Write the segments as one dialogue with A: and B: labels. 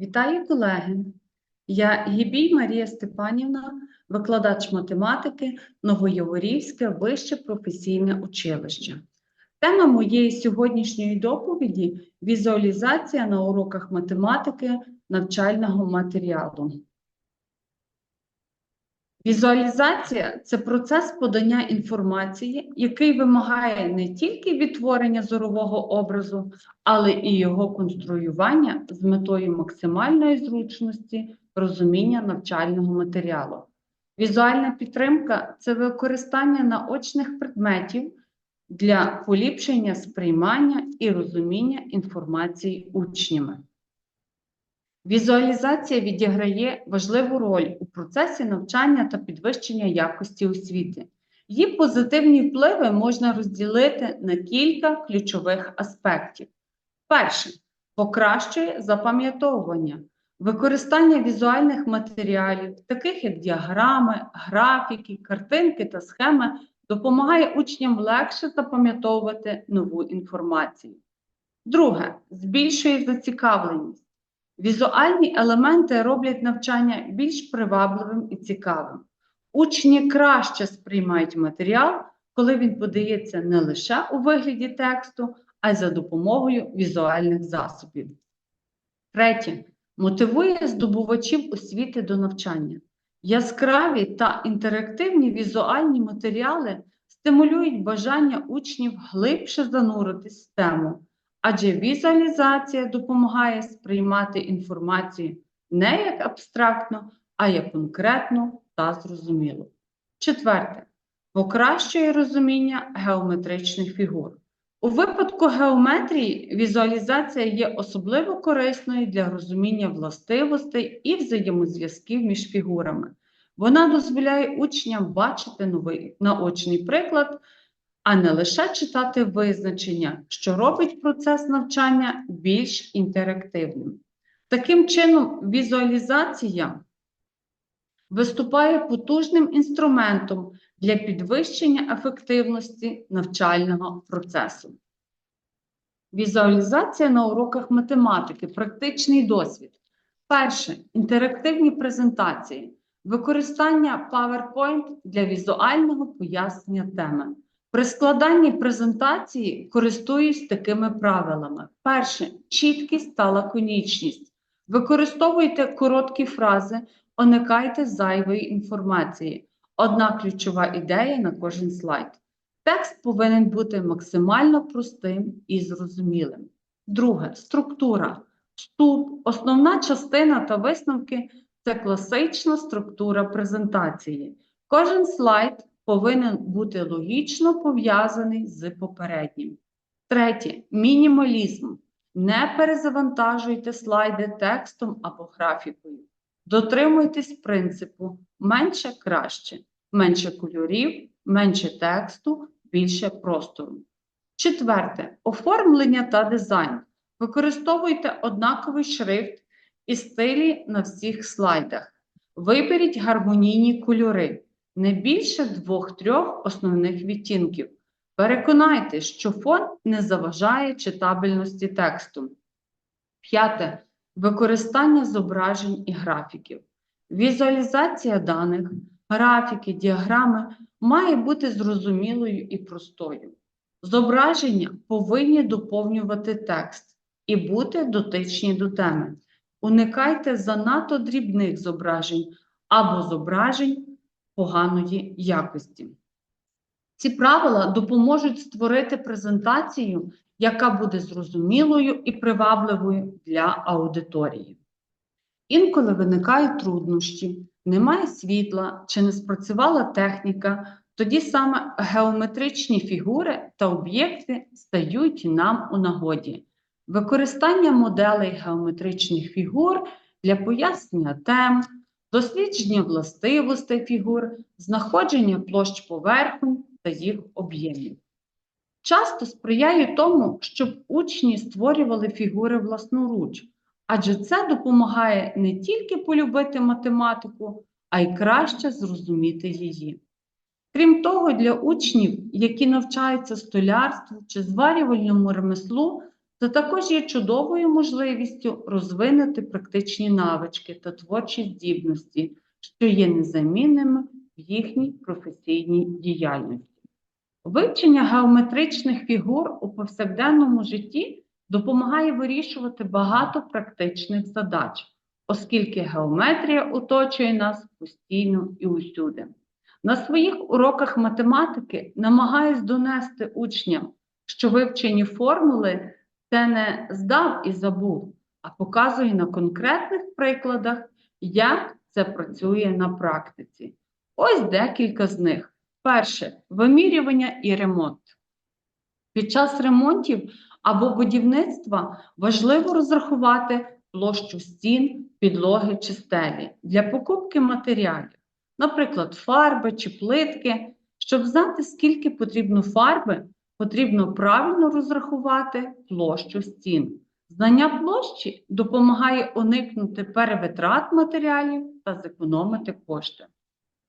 A: Вітаю колеги! Я Гібій Марія Степанівна, викладач математики Новояворівське вище професійне училище. Тема моєї сьогоднішньої доповіді візуалізація на уроках математики навчального матеріалу. Візуалізація це процес подання інформації, який вимагає не тільки відтворення зорового образу, але і його конструювання з метою максимальної зручності розуміння навчального матеріалу. Візуальна підтримка це використання наочних предметів для поліпшення сприймання і розуміння інформації учнями. Візуалізація відіграє важливу роль у процесі навчання та підвищення якості освіти. Її позитивні впливи можна розділити на кілька ключових аспектів. Перше покращує запам'ятовування, використання візуальних матеріалів, таких як діаграми, графіки, картинки та схеми, допомагає учням легше запам'ятовувати нову інформацію. Друге збільшує зацікавленість. Візуальні елементи роблять навчання більш привабливим і цікавим. Учні краще сприймають матеріал, коли він подається не лише у вигляді тексту, а й за допомогою візуальних засобів. Третє. Мотивує здобувачів освіти до навчання. Яскраві та інтерактивні візуальні матеріали стимулюють бажання учнів глибше зануритись в тему, адже візуалізація допомагає сприймати інформацію не як абстрактно, а як конкретно та зрозуміло. Четверте. Покращує розуміння геометричних фігур. У випадку геометрії візуалізація є особливо корисною для розуміння властивостей і взаємозв'язків між фігурами. Вона дозволяє учням бачити новий наочний приклад, а не лише читати визначення, що робить процес навчання більш інтерактивним. Таким чином, візуалізація виступає потужним інструментом для підвищення ефективності навчального процесу. Візуалізація на уроках математики, практичний досвід. Перше інтерактивні презентації, використання PowerPoint для візуального пояснення теми. При складанні презентації користуюсь такими правилами. Перше чіткість та лаконічність. Використовуйте короткі фрази, уникайте зайвої інформації. Одна ключова ідея на кожен слайд. Текст повинен бути максимально простим і зрозумілим. Друге структура. Вступ, основна частина та висновки це класична структура презентації. Кожен слайд повинен бути логічно пов'язаний з попереднім. Третє мінімалізм. Не перезавантажуйте слайди текстом або графікою. Дотримуйтесь принципу менше краще, менше кольорів, менше тексту, більше простору. Четверте оформлення та дизайн. Використовуйте однаковий шрифт і стилі на всіх слайдах. Виберіть гармонійні кольори, не більше двох-трьох основних відтінків. Переконайтесь, що фон не заважає читабельності тексту. П'яте. Використання зображень і графіків. Візуалізація даних, графіки, діаграми має бути зрозумілою і простою. Зображення повинні доповнювати текст і бути дотичні до теми. Уникайте занадто дрібних зображень або зображень поганої якості. Ці правила допоможуть створити презентацію, яка буде зрозумілою і привабливою для аудиторії. Інколи виникають труднощі, немає світла чи не спрацювала техніка, тоді саме геометричні фігури та об'єкти стають нам у нагоді. Використання моделей геометричних фігур для пояснення тем, дослідження властивостей фігур, знаходження площ поверхонь та їх об'ємів. Часто сприяє тому, щоб учні створювали фігури власноруч, адже це допомагає не тільки полюбити математику, а й краще зрозуміти її. Крім того, для учнів, які навчаються столярству чи зварювальному ремеслу, Це також є чудовою можливістю розвинути практичні навички та творчі здібності, що є незамінними в їхній професійній діяльності. Вивчення геометричних фігур у повсякденному житті допомагає вирішувати багато практичних задач, оскільки геометрія оточує нас постійно і усюди. На своїх уроках математики намагаюсь донести учням, що вивчені формули це не здав і забув, а показує на конкретних прикладах, як це працює на практиці. Ось декілька з них. Перше вимірювання і ремонт. Під час ремонтів або будівництва важливо розрахувати площу стін, підлоги чи стелі для покупки матеріалів, наприклад, фарби чи плитки. Щоб знати, скільки потрібно фарби, потрібно правильно розрахувати площу стін. Знання площі допомагає уникнути перевитрат матеріалів та зекономити кошти.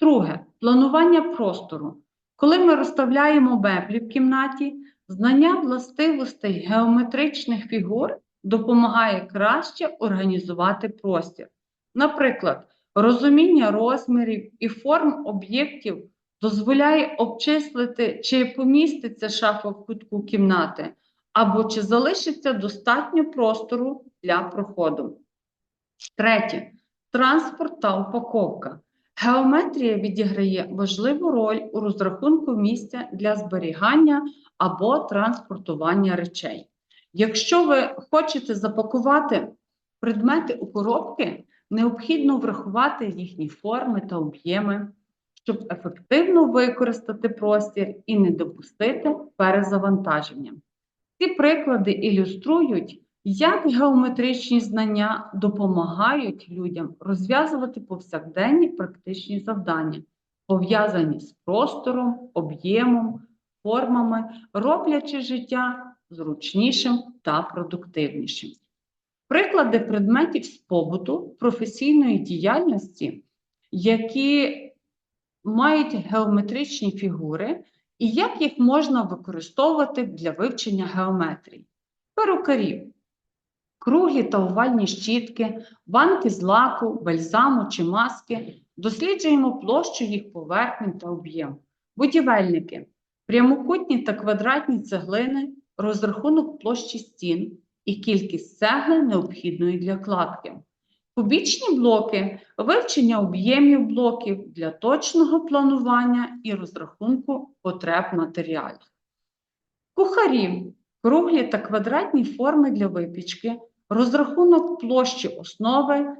A: Друге планування простору. Коли ми розставляємо меблі в кімнаті, знання властивостей геометричних фігур допомагає краще організувати простір. Наприклад, розуміння розмірів і форм об'єктів дозволяє обчислити, чи поміститься шафа в кутку кімнати, або чи залишиться достатньо простору для проходу. Третє транспорт та упаковка. Геометрія відіграє важливу роль у розрахунку місця для зберігання або транспортування речей. Якщо ви хочете запакувати предмети у коробки, необхідно врахувати їхні форми та об'єми, щоб ефективно використати простір і не допустити перезавантаження. Ці приклади ілюструють, як геометричні знання допомагають людям розв'язувати повсякденні практичні завдання, пов'язані з простором, об'ємом, формами, роблячи життя зручнішим та продуктивнішим. Приклади предметів з побуту професійної діяльності, які мають геометричні фігури, і як їх можна використовувати для вивчення геометрії. Перукарів. Круглі та овальні щітки, банки з лаку, бальзаму чи маски. Досліджуємо площу їх поверхень та об'єм. Будівельники. Прямокутні та квадратні цеглини, розрахунок площі стін і кількість цегли необхідної для кладки. Кубічні блоки вивчення об'ємів блоків для точного планування і розрахунку потреб матеріалів. Кухарі круглі та квадратні форми для випічки, розрахунок площі основи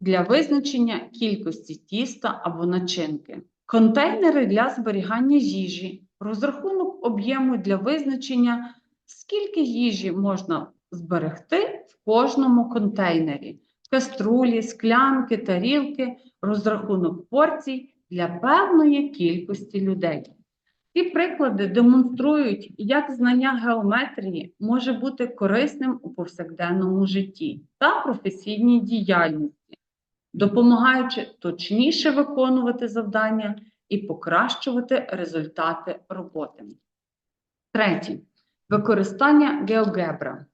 A: для визначення кількості тіста або начинки, контейнери для зберігання їжі, розрахунок об'єму для визначення, скільки їжі можна зберегти в кожному контейнері каструлі, склянки, тарілки, розрахунок порцій для певної кількості людей. Ці приклади демонструють, як знання геометрії може бути корисним у повсякденному житті та професійній діяльності, допомагаючи точніше виконувати завдання і покращувати результати роботи. Третє. Використання геогебра.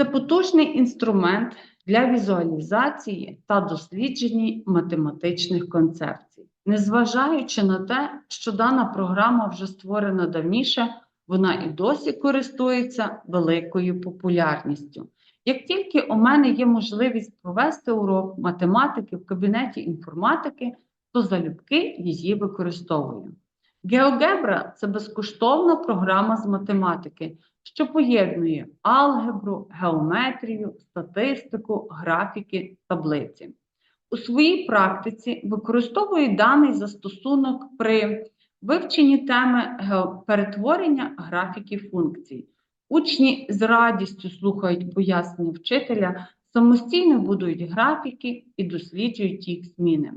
A: Це потужний інструмент для візуалізації та дослідження математичних концепцій. Незважаючи на те, що дана програма вже створена давніше, вона і досі користується великою популярністю. Як тільки у мене є можливість провести урок математики в кабінеті інформатики, то залюбки її використовую. GeoGebra – це безкоштовна програма з математики, що поєднує алгебру, геометрію, статистику, графіки, таблиці. У своїй практиці використовую даний застосунок при вивченні теми перетворення графіків функцій. Учні з радістю слухають пояснення вчителя, самостійно будують графіки і досліджують їх зміни.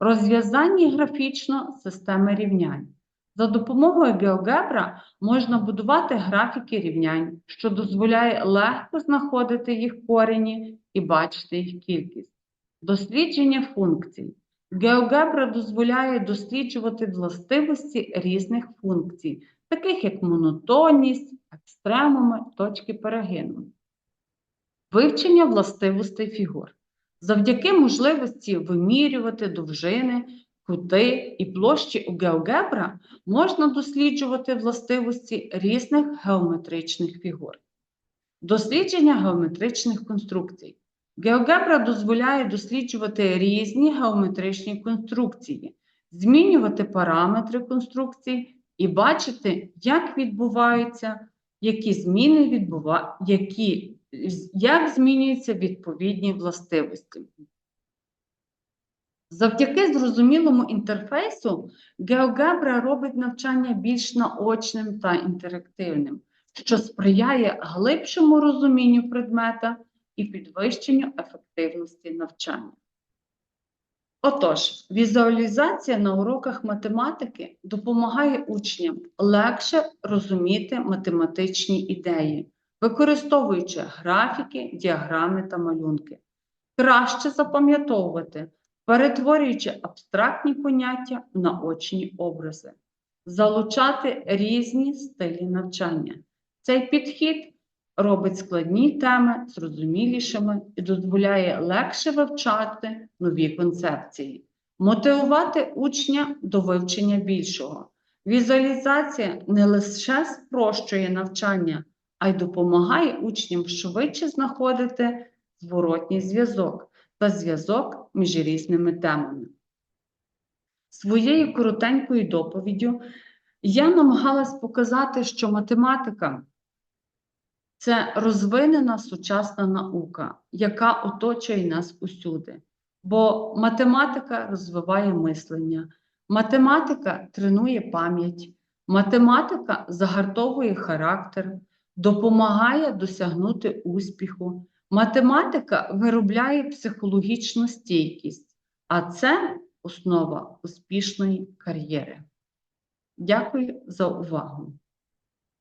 A: Розв'язання графічно системи рівнянь. За допомогою GeoGebra можна будувати графіки рівнянь, що дозволяє легко знаходити їх корені і бачити їх кількість. Дослідження функцій. GeoGebra дозволяє досліджувати властивості різних функцій таких як монотонність, екстремуми, точки перегину. Вивчення властивостей фігур. Завдяки можливості вимірювати довжини, кути і площі у GeoGebra можна досліджувати властивості різних геометричних фігур. Дослідження геометричних конструкцій. GeoGebra дозволяє досліджувати різні геометричні конструкції, змінювати параметри конструкцій і бачити, як відбуваються, які зміни відбува... які, як змінюються відповідні властивості. Завдяки зрозумілому інтерфейсу GeoGebra робить навчання більш наочним та інтерактивним, що сприяє глибшому розумінню предмета і підвищенню ефективності навчання. Отож, візуалізація на уроках математики допомагає учням легше розуміти математичні ідеї, використовуючи графіки, діаграми та малюнки, краще запам'ятовувати, перетворюючи абстрактні поняття в наочні образи, залучати різні стилі навчання. Цей підхід робить складні теми зрозумілішими і дозволяє легше вивчати нові концепції, мотивувати учня до вивчення більшого. Візуалізація не лише спрощує навчання, а й допомагає учням швидше знаходити зворотній зв'язок та зв'язок між різними темами. Своєю коротенькою доповіддю я намагалась показати, що математика це розвинена сучасна наука, яка оточує нас усюди. Бо математика розвиває мислення, математика тренує пам'ять, математика загартовує характер, допомагає досягнути успіху. Математика виробляє психологічну стійкість, а це основа успішної кар'єри. Дякую за увагу!